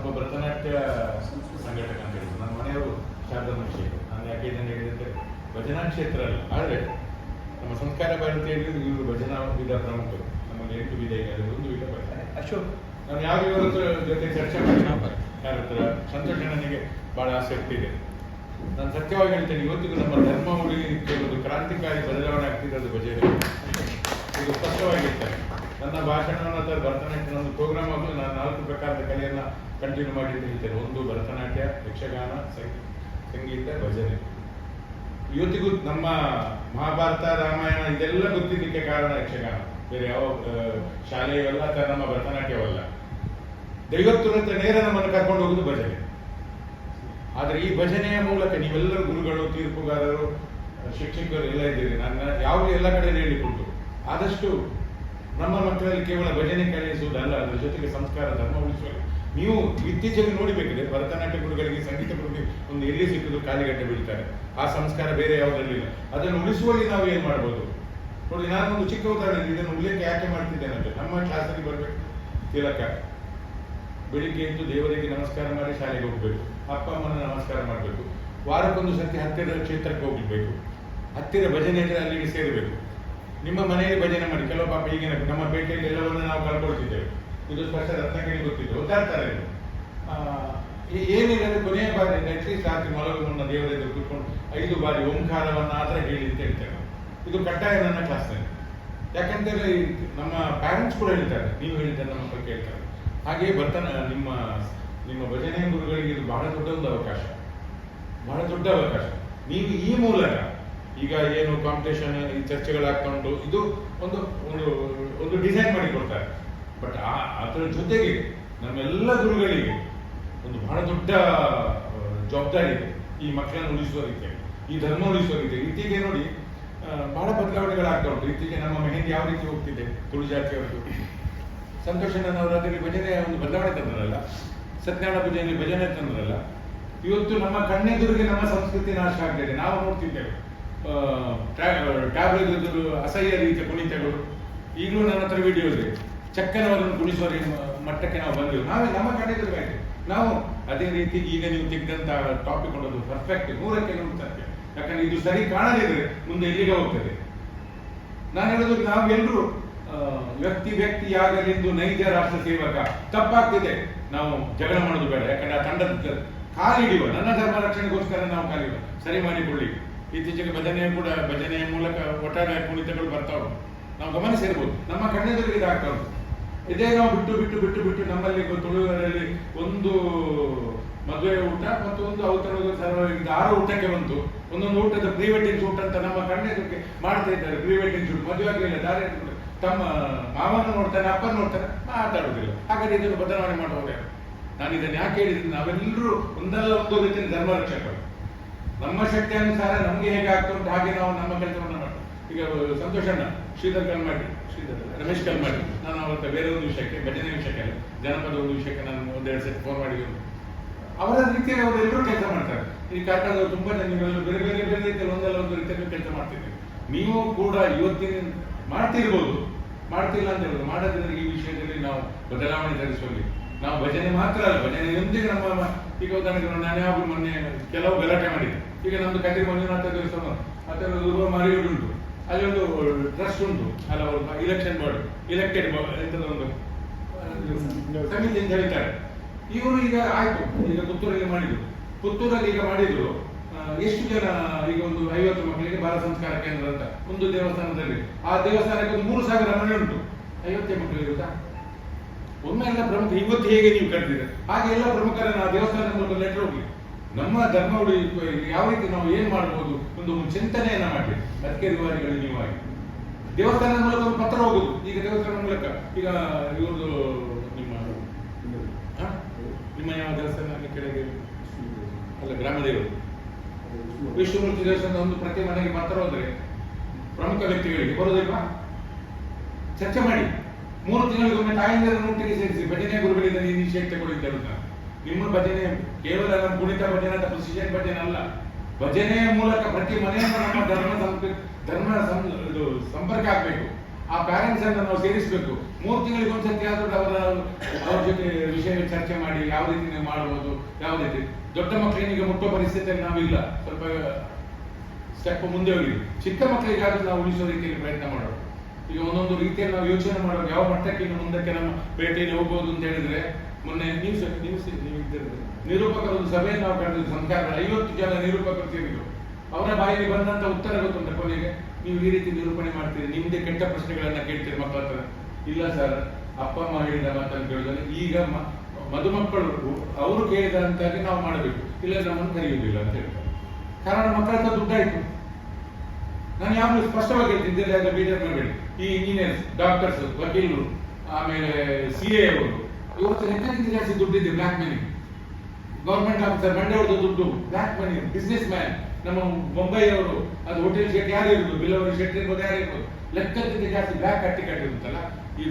ನಾನೊಬ್ಬ ಭರತನಾಟ್ಯ ಸಂಘಟಕ ಅಂತ ಹೇಳಿದ್ರು. ನನ್ನ ಮನೆಯವರು ಶಾರದಾ ಕ್ಷೇತ್ರ. ನಾನು ಯಾಕೆ ಇದನ್ನು ಹೇಳಿದಂತೆ ಭಜನಾ ಕ್ಷೇತ್ರ ಅಲ್ಲ. ಆದರೆ ನಮ್ಮ ಸಂಸ್ಕಾರ ಭಾರತೀಯರು ಇವರು ಭಜನಾ ವಿಧ ಪ್ರಮುಖರು. ನಮ್ಮಲ್ಲಿ ಎಂಟು ವಿಧ ಇದೆ. ಅದು ಒಂದು ವಿಧ ಬರ್ತಾರೆ ಅಶೋಕ್. ನಾನು ಯಾವ ಇವರ ಜೊತೆ ಚರ್ಚೆ ಮಾಡಿ ಯಾರ ಹತ್ರ? ಸಂತೋಷ ನನಗೆ ಬಹಳ ಆಸಕ್ತಿ ಇದೆ. ನಾನು ಸತ್ಯವಾಗಿ ಹೇಳ್ತೇನೆ ಇವತ್ತಿಗೂ ನಮ್ಮ ಧರ್ಮ ಉಳಿಲಿಕ್ಕೆ ಒಂದು ಕ್ರಾಂತಿಕಾರಿ ಬದಲಾವಣೆ ಆಗ್ತಿರೋದು ಭಜನೆ. ಇದು ಸ್ಪಷ್ಟವಾಗಿರ್ತಾರೆ ನನ್ನ ಭಾಷಣವನ್ನು ಒಂದು ಪ್ರೋಗ್ರಾಮ್ ಆದರೂ ನಾನು ನಾಲ್ಕು ಪ್ರಕಾರದ ಕಲೆಯನ್ನು ಕಂಟಿನ್ಯೂ ಮಾಡಿ ನಿಲ್ತೇನೆ ಒಂದು ಭರತನಾಟ್ಯ, ಯಕ್ಷಗಾನ ಸಂಗೀತ, ಭಜನೆ. ಇವತ್ತಿಗೂ ನಮ್ಮ ಮಹಾಭಾರತ, ರಾಮಾಯಣ ಇದೆಲ್ಲ ಗೊತ್ತಿದ್ದಕ್ಕೆ ಕಾರಣ ಯಕ್ಷಗಾನ. ಬೇರೆ ಯಾವ ಶಾಲೆಯವಲ್ಲ ಅಥವಾ ನಮ್ಮ ಭರತನಾಟ್ಯವಲ್ಲ. ದೈವತ್ವದಂತೆ ನೇರ ನಮ್ಮನ್ನು ಕರ್ಕೊಂಡು ಹೋಗುದು ಭಜನೆ. ಆದರೆ ಈ ಭಜನೆಯ ಮೂಲಕ ನೀವೆಲ್ಲರೂ ಗುರುಗಳು, ತೀರ್ಪುಗಾರರು ಶಿಕ್ಷಕರು ಎಲ್ಲ ಇದ್ದೀರಿ. ನನ್ನ ಯಾವಾಗಲೂ ಎಲ್ಲ ಕಡೆ ಹೇಳಿಕೊಟ್ಟು ಆದಷ್ಟು ನಮ್ಮ ಮಕ್ಕಳಲ್ಲಿ ಕೇವಲ ಭಜನೆ ಕಲಿಸುವುದಲ್ಲ ಅದರ ಜೊತೆಗೆ ಸಂಸ್ಕಾರ, ಧರ್ಮ ಉಳಿಸುವ ನೀವು ಇತ್ತೀಚೆಗೆ ನೋಡಿಬೇಕಿದೆ, ಭರತನಾಟ್ಯ ಗುರುಗಳಿಗೆ, ಸಂಗೀತ ಗುರುಗಳಿಗೆ ಒಂದು ಎಲ್ಲಿ ಸಿಕ್ಕಿದ್ರು ಕಾಲಿಗಟ್ಟೆ ಬೀಳ್ತಾರೆ. ಆ ಸಂಸ್ಕಾರ ಬೇರೆ ಯಾವುದರಲ್ಲಿಲ್ಲ ಅದನ್ನು ಉಳಿಸುವಲ್ಲಿ ನಾವು ಏನು ಮಾಡ್ಬೋದು? ನೋಡಿ ನಾನು ಒಂದು ಚಿಕ್ಕ ಉದಾಹರಣೆ ಇದನ್ನು ಉಲ್ಲೇಖ ಯಾಕೆ ಮಾಡ್ತಿದ್ದೇನೆ ಅಂತ ನಮ್ಮ ಕ್ಲಾಸಲ್ಲಿ ಬರಬೇಕು. ತಿಲಕ. ಬೆಳಿಗ್ಗೆ ಎದ್ದು ದೇವರಿಗೆ ನಮಸ್ಕಾರ ಮಾಡಿ ಶಾಲೆಗೆ ಹೋಗ್ಬೇಕು. ಅಪ್ಪ, ಅಮ್ಮನ ನಮಸ್ಕಾರ ಮಾಡಬೇಕು. ವಾರಕ್ಕೊಂದು ಸರ್ತಿ ಹತ್ತಿರದ ಕ್ಷೇತ್ರಕ್ಕೆ ಹೋಗ್ಬೇಕು. ಹತ್ತಿರ ಭಜನೆ ಅಲ್ಲಿಗೆ ಸೇರಬೇಕು. ನಿಮ್ಮ ಮನೆಯಲ್ಲಿ ಭಜನೆ ಮಾಡಿ, ಕೆಲವು ಪಾಪ ಈಗಿನ ನಮ್ಮ ಪೇಟೆಯಲ್ಲಿ ಎಲ್ಲವನ್ನು ನಾವು ಕಳ್ಕೊಳ್ತಿದ್ದೇವೆ. ಇದು ಸ್ಪಷ್ಟ ರತ್ನಗಿರಿ ಗೊತ್ತಿದ್ದು ಒದ್ದಾಡ್ತಾರೆ ಏನಿಲ್ಲ ಕೊನೆಯ ಬಾರಿ ಅಟ್ಲೀಸ್ಟ್ ರಾತ್ರಿ ಮಲಗು ಮುನ್ನ ದೇವರ ಐದು ಬಾರಿ ಓಂಕಾರವನ್ನು ಆದ್ರೆ ಹೇಳಿ ಅಂತ ಹೇಳ್ತೇವೆ ಇದು ಕಡ್ಡಾಯ ನನ್ನ ಕ್ಲಾಸ್ನಲ್ಲಿ. ಯಾಕಂತೇಳಿ ನಮ್ಮ ಪ್ಯಾರೆಂಟ್ಸ್ ಕೂಡ ಹೇಳ್ತಾರೆ, ನೀವು ಹೇಳಿದ್ರೆ ನಮ್ಮ ಬಗ್ಗೆ ಹೇಳ್ತಾರೆ ಹಾಗೆ ಬರ್ತಾನ, ನಿಮ್ಮ ನಿಮ್ಮ ಭಜನೆ ಗುರುಗಳಿಗೆ ಇದು ಬಹಳ ದೊಡ್ಡ ಒಂದು ಅವಕಾಶ. ಬಹಳ ದೊಡ್ಡ ಅವಕಾಶ. ನೀವು ಈ ಮೂಲಕ ಈಗ ಏನು ಕಾಂಪಿಟೇಷನ್ ಈ ಚರ್ಚೆಗಳು ಹಾಕೊಂಡು ಇದು ಒಂದು ಒಂದು ಒಂದು ಡಿಸೈನ್ ಮಾಡಿಕೊಡ್ತಾರೆ. ಬಟ್ ಆ, ಅದರ ಜೊತೆಗೆ ನಮ್ಮೆಲ್ಲ ಗುರುಗಳಿಗೆ ಒಂದು ಬಹಳ ದೊಡ್ಡ ಜವಾಬ್ದಾರಿ ಇದೆ. ಈ ಮಕ್ಕಳನ್ನು ರೀತಿಯಲ್ಲಿ ಈ ಧರ್ಮ ರೀತಿಯಲ್ಲಿ ಇತ್ತೀಚೆಗೆ ನೋಡಿ ಬಹಳ ಬದಲಾವಣೆಗಳಾಗ್ತಾ ಉಂಟು. ಇತ್ತೀಚೆಗೆ ನಮ್ಮ ಮೆಹಂದಿ ಯಾವ ರೀತಿ ಹೋಗ್ತಿದೆ? ತುಳು ಜಾತಿಯವರದು ಸಂತೋಷ ನವರಾತ್ರಿ ಭಜನೆ ಒಂದು ಬದಲಾವಣೆ ತಂದ್ರಲ್ಲ? ಸತ್ಯನಾರಾಯಣ ಪೂಜೆಯಲ್ಲಿ ಭಜನೆ ತಂದ್ರಲ್ಲ? ಇವತ್ತು ನಮ್ಮ ಕಣ್ಣೆದುರಿಗೆ ನಮ್ಮ ಸಂಸ್ಕೃತಿ ನಾಶ ಆಗ್ತಿದೆ ನಾವು ನೋಡ್ತಿದ್ದೇವೆ. ಟ್ಯಾಬ್ಲೆಟ್ ಅಸಹ್ಯ ರೀತಿಯ ಕುಣಿತಗಳು. ಈಗಲೂ ನನ್ನ ಹತ್ರ ವಿಡಿಯೋ ಇದೆ. ಚಕ್ಕನವರನ್ನು ಕುಣಿಸುವ ಮಟ್ಟಕ್ಕೆ ನಾವು ಬಂದೆವು ನಾವೇ ನಮ್ಮ ಕಡೆ ನಾವು ಅದೇ ರೀತಿ ಈಗ ನೀವು ತೆಗೆದಂತಹ ಟಾಪಿಕ್ ಕೊಡೋದು ಪರ್ಫೆಕ್ಟ್ ನೂರಕ್ಕೆ ನೂರು ಸತ್ಯ ಯಾಕಂದ್ರೆ ಇದು ಸರಿ ಕಾಣದಿದ್ರೆ ಮುಂದೆ ಎಲ್ಲಿಗೆ ಹೋಗ್ತದೆ? ನಾನು ಹೇಳೋದು ನಾವೆಲ್ಲರೂ ವ್ಯಕ್ತಿ ವ್ಯಕ್ತಿ ಆಗಲೆಂದು ನೈಜ ರಾಷ್ಟ್ರ ಸೇವಕ. ತಪ್ಪಾಗ್ತಿದೆ. ನಾವು ಜಗಳ ಮಾಡೋದು ಬೇಡ. ಯಾಕಂದ್ರೆ ಆ ತಂಡದ ಕಾಲಿಡಿಯುವ ನನ್ನ ಧರ್ಮ ರಕ್ಷಣೆಗೋಸ್ಕರ ನಾವು ಕಾಲಿಡುವ. ಸರಿ ಮಾಡಿಕೊಳ್ಳಿ. ಇತ್ತೀಚೆಗೆ ಭಜನೆ ಕೂಡ ಭಜನೆಯ ಮೂಲಕ ಒಟ್ಟಾರೆ ಕುಣಿತಗಳು ಬರ್ತಾವೆ. ನಾವು ಗಮನಿಸಿರ್ಬೋದು. ನಮ್ಮ ಕಣ್ಣೆದುರಿಗೆ ಇದಾಗ್ತಾ ಇದೇ ನಾವು ಬಿಟ್ಟು ಬಿಟ್ಟು ಬಿಟ್ಟು ಬಿಟ್ಟು ನಮ್ಮಲ್ಲಿ ತುಳುವರಲ್ಲಿ ಒಂದು ಮದುವೆ ಊಟ ಮತ್ತು ಒಂದು ಅವತರದ ಸರ್ವರಿಂದ ಆರು ಊಟಕ್ಕೆ ಬಂತು. ಒಂದೊಂದು ಊಟದ ಪ್ರೀ ವೆಡ್ಡಿಂಗ್ ಶೂಟ್ ಅಂತ ನಮ್ಮ ಕಣ್ಣೆದುರಿಗೆ ಮಾಡ್ತಾ ಇದ್ದಾರೆ. ಪ್ರೀ ವೆಡ್ಡಿಂಗ್ ಶೂಟ್ ಮದುವೆ ಆಗಲಿಲ್ಲ, ದಾರಿ ತಮ್ಮ ಮಾವನ ನೋಡ್ತಾನೆ, ಅಪ್ಪನ ನೋಡ್ತಾನೆ ಮಾತಾಡೋದಿಲ್ಲ ಹಾಗಾದ್ರೆ ಇದನ್ನು ಬದಲಾವಣೆ ಮಾಡುವಾಗ ನಾನು ಇದನ್ನು ಯಾಕೆ ಹೇಳಿದ್ದೀನಿ? ನಾವೆಲ್ಲರೂ ಒಂದಲ್ಲ ಒಂದು ರೀತಿಯ ಧರ್ಮ ರಕ್ಷಕರು ನಮ್ಮ ಶಕ್ತಿ ಅನುಸಾರ ನಮ್ಗೆ ಹೇಗೆ ಆಗ್ತಾ ಉಂಟು ಹಾಗೆ ನಾವು ನಮ್ಮ ಕೆಲಸವನ್ನು ಮಾಡ್ತೀವಿ. ಈಗ ಸಂತೋಷಣ್ಣ ಶ್ರೀಧರ್ ಕಲ್ಮಾಡಿ ಶ್ರೀಧರ್ ರಮೇಶ್ ಕಲ್ಮಾಡಿ ನಾನು ಅವತ್ತ ಬೇರೆ ಒಂದು ವಿಷಯಕ್ಕೆ ಭಜನೆ ವಿಷಯಕ್ಕೆ ಅಲ್ಲ, ಜನಪದ ಒಂದು ವಿಷಯಕ್ಕೆ ನಾನು ಒಂದೆರಡು ಸೆಟ್ ಫೋನ್ ಮಾಡಿದ್ದೀನಿ ಅವರ ರೀತಿಯಲ್ಲಿ ಅವರೆಲ್ಲರೂ ಕೆಲಸ ಮಾಡ್ತಾರೆ. ಈ ಕಾರ್ಕಳದವರು ತುಂಬಾ ನೀವೆಲ್ಲರೂ ಬೇರೆ ಬೇರೆ ಬೇರೆ ರೀತಿಯಲ್ಲಿ ಒಂದಲ್ಲ ಒಂದು ರೀತಿಯಲ್ಲಿ ಕೆಲಸ ಮಾಡ್ತಿದ್ದೀವಿ ನೀವು ಕೂಡ ಇವತ್ತಿನ ಮಾಡ್ತಿರ್ಬೋದು. ಮಾಡ್ತಿಲ್ಲ ಅಂತ ಹೇಳ್ಬೋದು. ಮಾಡದಿದ್ರೆ ಈ ವಿಷಯದಲ್ಲಿ ನಾವು ಬದಲಾವಣೆ ತರಿಸುವಲ್ಲಿ ನಾವು ಭಜನೆ ಮಾತ್ರ ಅಲ್ಲ, ಭಜನೆಯೊಂದಿಗೆ ನಮ್ಮ ಈಗ ಉದಾಹರಣೆಗೆ ನಾನು ಯಾವಾಗ ಮೊನ್ನೆ ಕೆಲವು ಗಲಾಟೆ ಮಾಡಿದೆ ಈಗ ನಮ್ದು ಕದ್ರಿ ಮಂಜುನಾಥ ದೇವಸ್ಥಾನ ಅಥವಾ ದುರ್ಗ ಮಾರಿಯುಡ್ ಉಂಟು. ಅಲ್ಲಿ ಒಂದು ಟ್ರಸ್ಟ್ ಉಂಟು, ಅಲ್ಲ ಇಲೆಕ್ಷನ್ ಬೋರ್ಡ್ ಇಲೆಕ್ಟೆಡ್ ಒಂದು ಸಮಿತಿ ಅಂತ ಹೇಳ್ತಾರೆ. ಇವರು ಈಗ ಆಯ್ತು, ಈಗ ಪುತ್ತೂರಲ್ಲಿ ಮಾಡಿದ್ರು. ಪುತ್ತೂರಲ್ಲಿ ಈಗ ಮಾಡಿದ್ರು ಎಷ್ಟು ಜನ ಈಗ ಒಂದು ಐವತ್ತು ಮಕ್ಕಳಿಗೆ ಬಾಲ ಸಂಸ್ಕಾರ ಕೇಂದ್ರ ಅಂತ, ಒಂದು ದೇವಸ್ಥಾನದಲ್ಲಿ. ಆ ದೇವಸ್ಥಾನಕ್ಕೆ ಒಂದು ಮೂರು ಸಾವಿರ ಮನೆ ಉಂಟು. ಐವತ್ತೇ ಮಕ್ಕಳು ಇರುತ್ತಾ ಒಮ್ಮೆ ಎಲ್ಲ ಪ್ರಮುಖ, ಇವತ್ತು ಹೇಗೆ ನೀವು ಕಟ್ಟಿದ್ರೆ ಹಾಗೆ ಎಲ್ಲ ಪ್ರಮುಖರ ನಾವು ದೇವಸ್ಥಾನ ಮೂಲಕ ಲೆಟರ್ ಹೋಗಿ, ನಮ್ಮ ಧರ್ಮ ಯಾವ ರೀತಿ ನಾವು ಏನ್ ಮಾಡ್ಬೋದು? ಒಂದು ಚಿಂತನೆಯನ್ನ ಮಾಡಿ. ಅದಕ್ಕೆ ರಿವಾರಿಗಳು ಆಗಿ ದೇವಸ್ಥಾನದ ಮೂಲಕ ಒಂದು ಪತ್ರ ಹೋಗುದು. ಈಗ ದೇವಸ್ಥಾನದ ಮೂಲಕ. ಈಗ ಇವ್ರದ್ದು ನಿಮ್ಮ? ನಿಮ್ಮ ಯಾವ ದೇವಸ್ಥಾನ? ಕೆಳಗೆ? ಅಲ್ಲ ಗ್ರಾಮ ದೇವರು ವಿಷ್ಣುಮೂರ್ತಿ ದೇವಸ್ಥಾನದ ಒಂದು ಪ್ರತಿ ಮನೆಗೆ ಪತ್ರ ಹೋದ್ರೆ ಪ್ರಮುಖ ವ್ಯಕ್ತಿಗಳಿಗೆ ಬರೋದಿಲ್ವಾ? ಚರ್ಚೆ ಮಾಡಿ. ಮೂರು ತಿಂಗಳಿಗೊಮ್ಮೆ ತಾಯಂದಿರ ಒಟ್ಟಿಗೆ ಸೇರಿಸಿ ಭಜನೆ ಗುರುಗಳಿಂದ ನೀವು ನಿಷೇಧ ತಗೊಳ್ಳಿ ಅಂತ. ನಿಮ್ಮ ಭಜನೆ ಕೇವಲ ನಮ್ಮ ಕುಣಿತ ಭಜನೆ ಅಥವಾ ಪ್ರಸಿಷನ್ ಭಜನೆ ಅಲ್ಲ. ಭಜನೆಯ ಮೂಲಕ ಪ್ರತಿ ಮನೆಯನ್ನು ನಮ್ಮ ಧರ್ಮ ಧರ್ಮ ಇದು ಸಂಪರ್ಕ ಆಗಬೇಕು. ಆ ಪ್ಯಾರೆಂಟ್ಸ್ ಅನ್ನು ನಾವು ಸೇರಿಸಬೇಕು. ಮೂರು ತಿಂಗಳಿಗೆ ಒಂದ್ಸತಿ ಆದ್ರೂ ಅವರ, ಅವ್ರ ಜೊತೆ ವಿಷಯ ಚರ್ಚೆ ಮಾಡಿ ಯಾವ ರೀತಿ ನೀವು ಮಾಡಬಹುದು ಯಾವ ರೀತಿ. ದೊಡ್ಡ ಮಕ್ಕಳಿಗೆ ಮುಟ್ಟೋ ಪರಿಸ್ಥಿತಿಯಲ್ಲಿ ನಾವಿಲ್ಲ ಸ್ವಲ್ಪ ಸ್ಟೆಪ್ ಮುಂದೆ ಹೋಗಿ. ಚಿಕ್ಕ ಮಕ್ಕಳಿಗಾದ್ರೂ ನಾವು ಉಳಿಸೋ ರೀತಿಯಲ್ಲಿ ಪ್ರಯತ್ನ ಮಾಡೋದು. ಈಗ ಒಂದೊಂದು ರೀತಿಯಲ್ಲಿ ನಾವು ಯೋಚನೆ ಮಾಡೋದು ಯಾವ ಮಟ್ಟಕ್ಕೆ ಇನ್ನು ಮುಂದಕ್ಕೆ ನಮ್ಮ ಪೇಟೆಯಲ್ಲಿ ಹೋಗ್ಬೋದು ಅಂತ ಹೇಳಿದ್ರೆ, ಮೊನ್ನೆ ನ್ಯೂಸ್ ನ್ಯೂಸ್. ನಿರೂಪಕರ ಒಂದು ಸಭೆಯನ್ನು ನಾವು ಕಂಡಿದ್ದು ಸಂಸ್ಕಾರ ಐವತ್ತು ಜನ ನಿರೂಪಕರು ಸೇರಿದ್ರು ಅವರ ಬಾಯಿಗೆ ಬಂದಂತ ಉತ್ತರ ಗೊತ್ತುಂಟ ಕೊನೆಗೆ? ನೀವು ಈ ರೀತಿ ನಿರೂಪಣೆ ಮಾಡ್ತೀರಿ, ನಿಮ್ದೇ ಕೆಟ್ಟ ಪ್ರಶ್ನೆಗಳನ್ನ ಕೇಳ್ತೀರಿ ಮಕ್ಕಳ ಹತ್ರ. ಇಲ್ಲ ಸರ್ ಅಪ್ಪ ಅಮ್ಮ ಹೇಳಿದ ಮಾತನ್ನು ಕೇಳಿದ್ರೆ ಈಗ ಮದುಮಕ್ಕಳು ಅವರು ಕೇಳಿದಂತಾಗಿ ನಾವು ಮಾಡಬೇಕು. ಇಲ್ಲ ನಮ್ಮನ್ನು ಕರೆಯುವುದಿಲ್ಲ ಅಂತ ಹೇಳ್ತಾರೆ. ಕಾರಣ ಮಕ್ಕಳ ಹತ್ರ ದುಡ್ಡಾಯ್ತು. ನಾನು ಯಾವಾಗಲೂ ಸ್ಪಷ್ಟವಾಗಿ ಹೇಳ್ತಿದ್ದೆ ಬೇಜಾರು ಮಾಡಬೇಡಿ ಈ ಇಂಜಿನಿಯರ್ಸ್ ಡಾಕ್ಟರ್ಸ್ ವಕೀಲರು, ಆಮೇಲೆ ಸಿ ಎ ಅವರು, ಇವತ್ತು ಹೆಚ್ಚಾಗಿ ಜಾಸ್ತಿ ದುಡ್ಡಿದೆ ಬ್ಲ್ಯಾಕ್ ಮನಿ ಗೌರ್ಮೆಂಟ್ ಆಫೀಸರ್ ಮಂಡ್ಯವ್ರದ್ದು ದುಡ್ಡು ಬ್ಲ್ಯಾಕ್ ಮನಿ ಬಿಸ್ನೆಸ್ ಮ್ಯಾನ್ ನಮ್ಮ ಮುಂಬೈಯವರು ಅದು ಹೋಟೆಲ್ ಶೆಟ್ ಯಾರು ಇರ್ಬೋದು ಬಿಲ್ಲವರು ಶೆಟ್ ಇರ್ಬೋದು, ಯಾರು ಇರ್ಬೋದು ಲೆಕ್ಕಕ್ಕಿಂತ ಜಾಸ್ತಿ ಬ್ಲ್ಯಾಕ್ ಅಟ್ಟಿ ಕಟ್ಟಿರುತ್ತಲ್ಲ, ಇದು